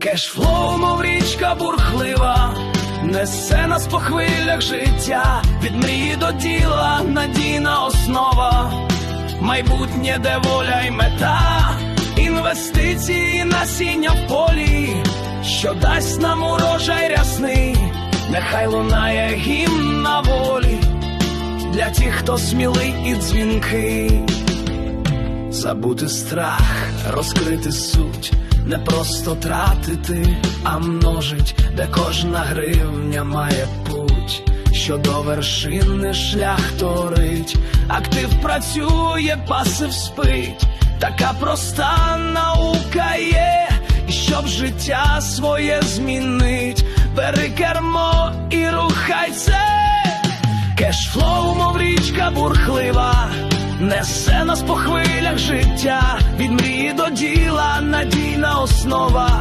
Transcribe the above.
Кешфлоу, мов річка бурхлива, несе нас по хвилях життя, від мрії до діла, надійна основа, майбутнє, де воля й мета, інвестиції, насіння в полі, що дасть нам урожай рясний, нехай лунає гімн на волі. Для тих, хто смілий і дзвінкий. Забути страх, розкрити суть, не просто тратити, а множить, де кожна гривня має путь, що до вершини шлях торить, актив працює, пасив спить, така проста наука є, і щоб життя своє змінить, бери кермо і рухайся. Кешфлоу, мов річка бурхлива, несе нас по хвилях життя, надійна основа.